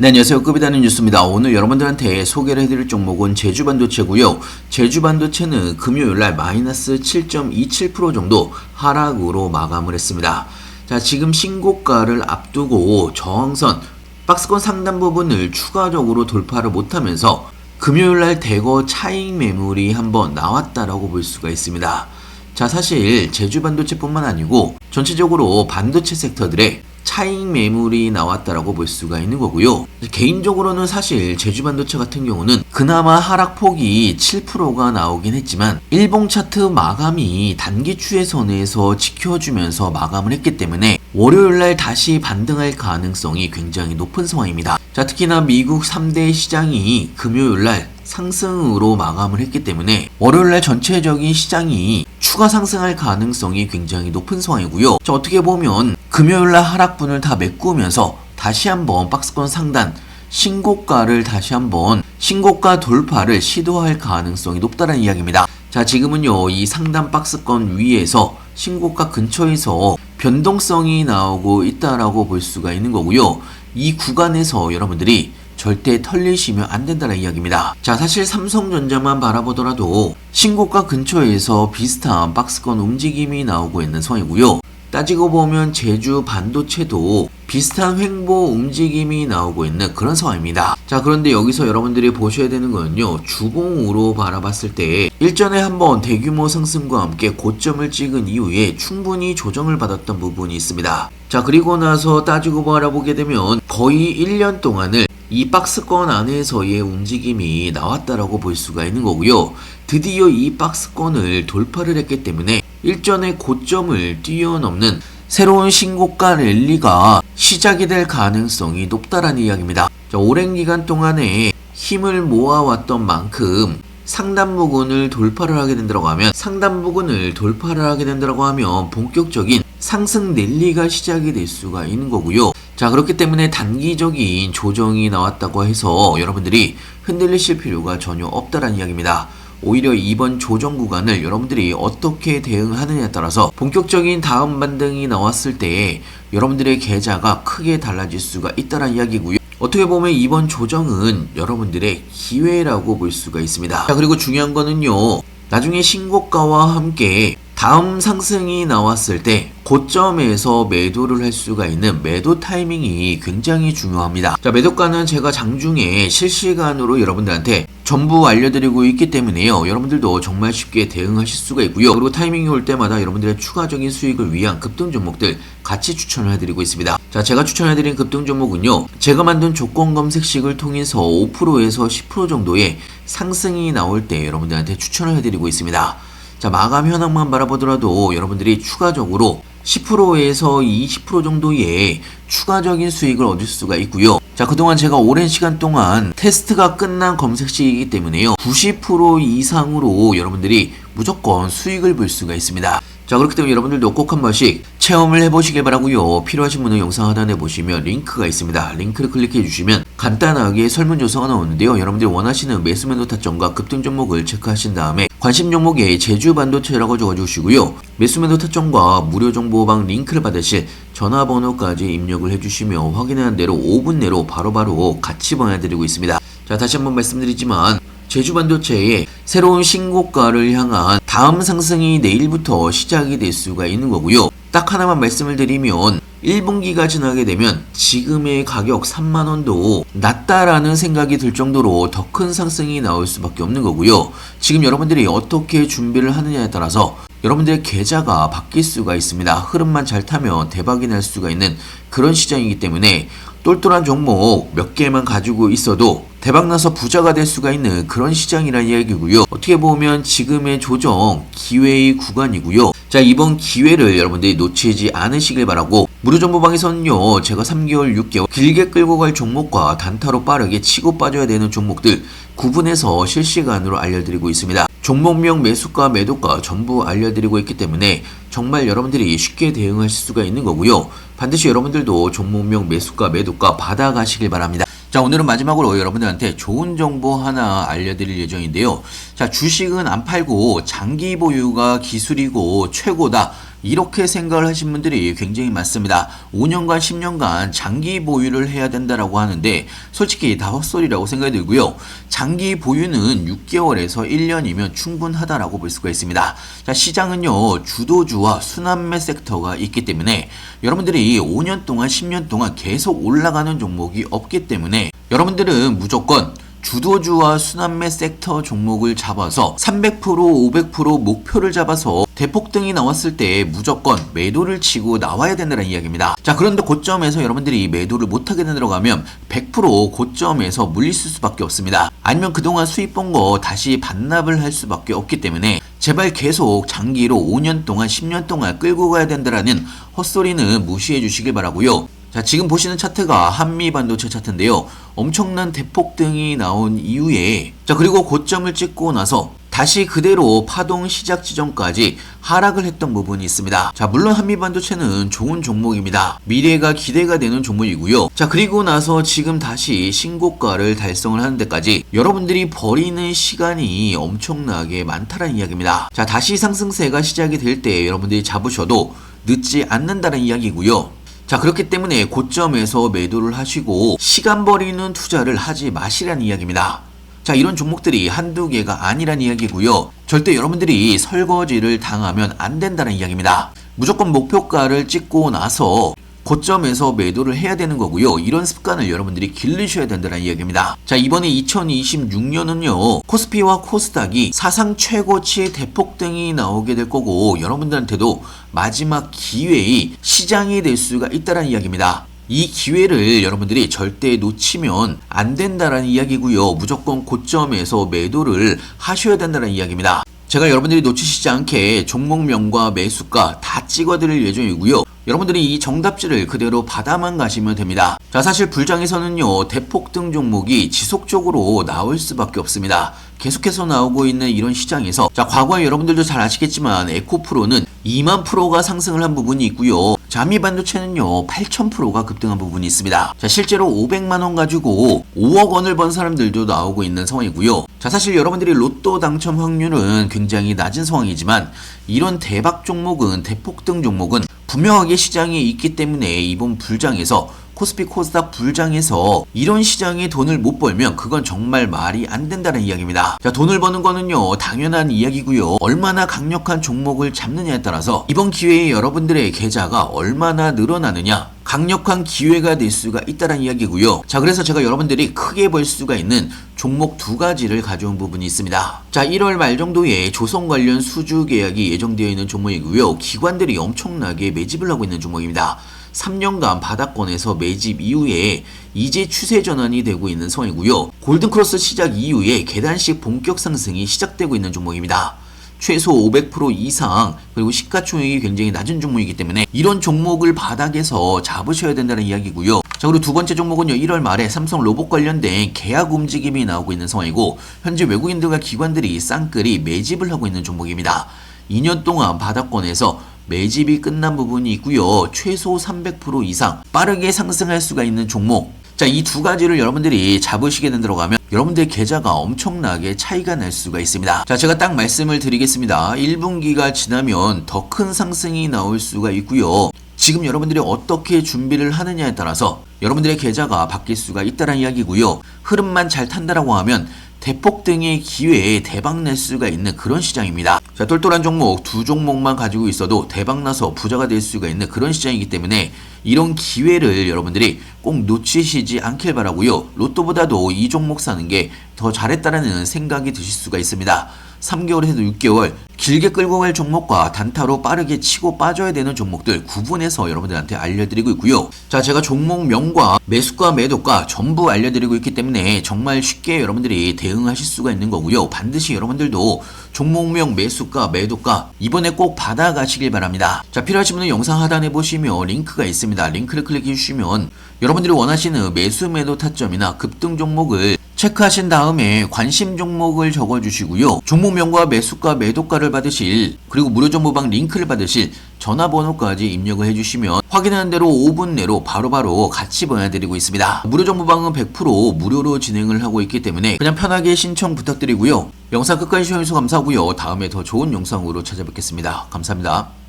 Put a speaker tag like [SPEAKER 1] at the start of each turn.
[SPEAKER 1] 네, 안녕하세요. 급이다는 뉴스입니다. 오늘 여러분들한테 소개를 해드릴 종목은 제주반도체고요. 제주반도체는 금요일날 마이너스 7.27% 정도 하락으로 마감을 했습니다. 자, 지금 신고가를 앞두고 저항선 박스권 상단 부분을 추가적으로 돌파를 못하면서 금요일날 대거 차익 매물이 한번 나왔다라고 볼 수가 있습니다. 자, 사실 제주반도체뿐만 아니고 전체적으로 반도체 섹터들의 차익 매물이 나왔다라고 볼 수가 있는 거고요. 개인적으로는 사실 제주 반도체 같은 경우는 그나마 하락폭이 7%가 나오긴 했지만 일봉 차트 마감이 단기 추세선에서 지켜주면서 마감을 했기 때문에 월요일날 다시 반등할 가능성이 굉장히 높은 상황입니다. 자, 특히나 미국 3대 시장이 금요일날 상승으로 마감을 했기 때문에 월요일날 전체적인 시장이 추가 상승할 가능성이 굉장히 높은 상황이고요. 자, 어떻게 보면 금요일날 하락분을 다 메꾸면서 다시 한번 박스권 상단 신고가를 다시 한번 신고가 돌파를 시도할 가능성이 높다는 이야기입니다. 자, 지금은요, 이 상단 박스권 위에서 신고가 근처에서 변동성이 나오고 있다라고 볼 수가 있는 거고요. 이 구간에서 여러분들이 절대 털리시면 안 된다는 이야기입니다. 자, 사실 삼성전자만 바라보더라도 신고가 근처에서 비슷한 박스권 움직임이 나오고 있는 상황이고요. 따지고 보면 제주 반도체도 비슷한 횡보 움직임이 나오고 있는 그런 상황입니다. 자, 그런데 여기서 여러분들이 보셔야 되는 거는요, 주봉으로 바라봤을 때 일전에 한번 대규모 상승과 함께 고점을 찍은 이후에 충분히 조정을 받았던 부분이 있습니다. 자, 그리고 나서 따지고 바라보게 되면 거의 1년 동안을 이 박스권 안에서의 움직임이 나왔다라고 볼 수가 있는 거고요. 드디어 이 박스권을 돌파를 했기 때문에 일전의 고점을 뛰어넘는 새로운 신고가 랠리가 시작이 될 가능성이 높다라는 이야기입니다. 자, 오랜 기간 동안에 힘을 모아왔던 만큼 상단 부근을 돌파를 하게 된다고 하면 상단 부근을 돌파를 하게 된다고 하면 본격적인 상승 랠리가 시작이 될 수가 있는 거고요. 자, 그렇기 때문에 단기적인 조정이 나왔다고 해서 여러분들이 흔들리실 필요가 전혀 없다라는 이야기입니다. 오히려 이번 조정 구간을 여러분들이 어떻게 대응하느냐에 따라서 본격적인 다음 반등이 나왔을 때 여러분들의 계좌가 크게 달라질 수가 있다는 이야기고요. 어떻게 보면 이번 조정은 여러분들의 기회라고 볼 수가 있습니다. 자, 그리고 중요한 거는요. 나중에 신고가와 함께 다음 상승이 나왔을 때 고점에서 매도를 할 수가 있는 매도 타이밍이 굉장히 중요합니다. 자, 매도가는 제가 장중에 실시간으로 여러분들한테 전부 알려드리고 있기 때문에요. 여러분들도 정말 쉽게 대응하실 수가 있고요. 그리고 타이밍이 올 때마다 여러분들의 추가적인 수익을 위한 급등 종목들 같이 추천을 해드리고 있습니다. 자, 제가 추천해드린 급등 종목은요. 제가 만든 조건 검색식을 통해서 5%에서 10% 정도의 상승이 나올 때 여러분들한테 추천을 해드리고 있습니다. 자, 마감 현황만 바라보더라도 여러분들이 추가적으로 10%에서 20% 정도의 추가적인 수익을 얻을 수가 있고요. 자, 그동안 제가 오랜 시간 동안 테스트가 끝난 검색식이기 때문에요. 90% 이상으로 여러분들이 무조건 수익을 볼 수가 있습니다. 자, 그렇기 때문에 여러분들도 꼭 한 번씩 체험을 해보시길 바라고요. 필요하신 분은 영상 하단에 보시면 링크가 있습니다. 링크를 클릭해 주시면 간단하게 설문조사가 나오는데요. 여러분들이 원하시는 매수매도 타점과 급등 종목을 체크하신 다음에 관심 종목에 제주 반도체라고 적어주시고요. 매수매도 타점과 무료 정보방 링크를 받으실 전화번호까지 입력을 해주시면 확인한 대로 5분 내로 바로 바로 같이 보내드리고 있습니다. 자, 다시 한번 말씀드리지만 제주 반도체의 새로운 신고가를 향한 다음 상승이 내일부터 시작이 될 수가 있는 거고요. 딱 하나만 말씀을 드리면 1분기가 지나게 되면 지금의 가격 3만원도 낮다라는 생각이 들 정도로 더 큰 상승이 나올 수밖에 없는 거고요. 지금 여러분들이 어떻게 준비를 하느냐에 따라서 여러분들의 계좌가 바뀔 수가 있습니다. 흐름만 잘 타면 대박이 날 수가 있는 그런 시장이기 때문에 똘똘한 종목 몇 개만 가지고 있어도 대박나서 부자가 될 수가 있는 그런 시장이라는 이야기고요. 어떻게 보면 지금의 조정 기회의 구간이고요. 자 이번 기회를 여러분들이 놓치지 않으시길 바라고 무료 정보방에서는요 제가 3개월 6개월 길게 끌고 갈 종목과 단타로 빠르게 치고 빠져야 되는 종목들 구분해서 실시간으로 알려드리고 있습니다. 종목명 매수가 매도가 전부 알려드리고 있기 때문에 정말 여러분들이 쉽게 대응하실 수가 있는 거고요. 반드시 여러분들도 종목명 매수가 매도가 받아가시길 바랍니다. 자, 오늘은 마지막으로 여러분들한테 좋은 정보 하나 알려드릴 예정인데요. 자, 주식은 안 팔고 장기 보유가 기술이고 최고다. 이렇게 생각을 하신 분들이 굉장히 많습니다. 5년간 10년간 장기 보유를 해야 된다라고 하는데 솔직히 다 헛소리라고 생각이 들고요. 장기 보유는 6개월에서 1년이면 충분하다라고 볼 수가 있습니다. 자, 시장은요. 주도주와 순환매 섹터가 있기 때문에 여러분들이 5년 동안 10년 동안 계속 올라가는 종목이 없기 때문에 여러분들은 무조건 주도주와 순환매 섹터 종목을 잡아서 300% 500% 목표를 잡아서 대폭등이 나왔을 때 무조건 매도를 치고 나와야 된다는 이야기입니다. 자 그런데 고점에서 여러분들이 매도를 못하게 들어가면 100% 고점에서 물리실 수밖에 없습니다. 아니면 그동안 수입 본 거 다시 반납을 할 수밖에 없기 때문에 제발 계속 장기로 5년 동안 10년 동안 끌고 가야 된다라는 헛소리는 무시해 주시길 바라고요. 자, 지금 보시는 차트가 한미 반도체 차트인데요. 엄청난 대폭등이 나온 이후에 자, 그리고 고점을 찍고 나서 다시 그대로 파동 시작 지점까지 하락을 했던 부분이 있습니다. 자, 물론 한미 반도체는 좋은 종목입니다. 미래가 기대가 되는 종목이고요. 자, 그리고 나서 지금 다시 신고가를 달성을 하는 데까지 여러분들이 버리는 시간이 엄청나게 많다는 이야기입니다. 자, 다시 상승세가 시작이 될 때 여러분들이 잡으셔도 늦지 않는다는 이야기고요. 자, 그렇기 때문에 고점에서 매도를 하시고 시간 버리는 투자를 하지 마시라는 이야기입니다. 자, 이런 종목들이 한두 개가 아니란 이야기고요. 절대 여러분들이 설거지를 당하면 안 된다는 이야기입니다. 무조건 목표가를 찍고 나서 고점에서 매도를 해야 되는 거고요. 이런 습관을 여러분들이 기르셔야 된다는 이야기입니다. 자, 이번에 2026년은요. 코스피와 코스닥이 사상 최고치의 대폭등이 나오게 될 거고 여러분들한테도 마지막 기회의 시장이 될 수가 있다는 이야기입니다. 이 기회를 여러분들이 절대 놓치면 안 된다라는 이야기고요. 무조건 고점에서 매도를 하셔야 된다는 이야기입니다. 제가 여러분들이 놓치시지 않게 종목명과 매수가 다 찍어드릴 예정이고요. 여러분들이 이 정답지를 그대로 받아만 가시면 됩니다. 자, 사실 불장에서는요, 대폭 등 종목이 지속적으로 나올 수밖에 없습니다. 계속해서 나오고 있는 이런 시장에서, 자, 과거에 여러분들도 잘 아시겠지만, 에코프로는 2만 프로가 상승을 한 부분이 있고요. 자, 한미반도체는요, 8,000%가 급등한 부분이 있습니다. 자, 실제로 500만 원 가지고 5억 원을 번 사람들도 나오고 있는 상황이고요. 자, 사실 여러분들이 로또 당첨 확률은 굉장히 낮은 상황이지만, 이런 대박 종목은, 대폭등 종목은 분명하게 시장에 있기 때문에 이번 불장에서 코스피 코스닥 불장에서 이런 시장에 돈을 못 벌면 그건 정말 말이 안 된다는 이야기입니다. 자, 돈을 버는 거는요, 당연한 이야기고요. 얼마나 강력한 종목을 잡느냐에 따라서 이번 기회에 여러분들의 계좌가 얼마나 늘어나느냐, 강력한 기회가 될 수가 있다는 이야기고요. 자, 그래서 제가 여러분들이 크게 벌 수가 있는 종목 두 가지를 가져온 부분이 있습니다. 자, 1월 말 정도에 조선 관련 수주 계약이 예정되어 있는 종목이고요. 기관들이 엄청나게 매집을 하고 있는 종목입니다. 3년간 바닥권에서 매집 이후에 이제 추세 전환이 되고 있는 상황이고요. 골든크로스 시작 이후에 계단식 본격 상승이 시작되고 있는 종목입니다. 최소 500% 이상 그리고 시가총액이 굉장히 낮은 종목이기 때문에 이런 종목을 바닥에서 잡으셔야 된다는 이야기고요. 자 그리고 두 번째 종목은요 1월 말에 삼성 로봇 관련된 계약 움직임이 나오고 있는 상황이고 현재 외국인들과 기관들이 쌍끌이 매집을 하고 있는 종목입니다. 2년 동안 바닥권에서 매집이 끝난 부분이 있고요. 최소 300% 이상 빠르게 상승할 수가 있는 종목. 자, 이 두 가지를 여러분들이 잡으시게 된들어가면 여러분들의 계좌가 엄청나게 차이가 날 수가 있습니다. 자, 제가 딱 말씀을 드리겠습니다. 1분기가 지나면 더 큰 상승이 나올 수가 있고요. 지금 여러분들이 어떻게 준비를 하느냐에 따라서 여러분들의 계좌가 바뀔 수가 있다는 이야기고요. 흐름만 잘 탄다라고 하면 대폭 등의 기회에 대박 낼 수가 있는 그런 시장입니다. 자, 똘똘한 종목 두 종목만 가지고 있어도 대박 나서 부자가 될 수가 있는 그런 시장이기 때문에 이런 기회를 여러분들이 꼭 놓치시지 않길 바라고요. 로또보다도 이 종목 사는 게 더 잘했다라는 생각이 드실 수가 있습니다. 3개월 해도 6개월 길게 끌고 갈 종목과 단타로 빠르게 치고 빠져야 되는 종목들 구분해서 여러분들한테 알려드리고 있고요. 자, 제가 종목명과 매수가 매도가 전부 알려드리고 있기 때문에 정말 쉽게 여러분들이 대응하실 수가 있는 거고요. 반드시 여러분들도 종목명 매수가 매도가 이번에 꼭 받아가시길 바랍니다. 자, 필요하신 분은 영상 하단에 보시면 링크가 있습니다. 링크를 클릭해 주시면 여러분들이 원하시는 매수 매도 타점이나 급등 종목을 체크하신 다음에 관심 종목을 적어주시고요. 종목명과 매수가 매도가를 받으실 그리고 무료 정보방 링크를 받으실 전화번호까지 입력을 해주시면 확인하는 대로 5분 내로 바로바로 같이 보내드리고 있습니다. 무료 정보방은 100% 무료로 진행을 하고 있기 때문에 그냥 편하게 신청 부탁드리고요. 영상 끝까지 시청해주셔서 감사하고요. 다음에 더 좋은 영상으로 찾아뵙겠습니다. 감사합니다.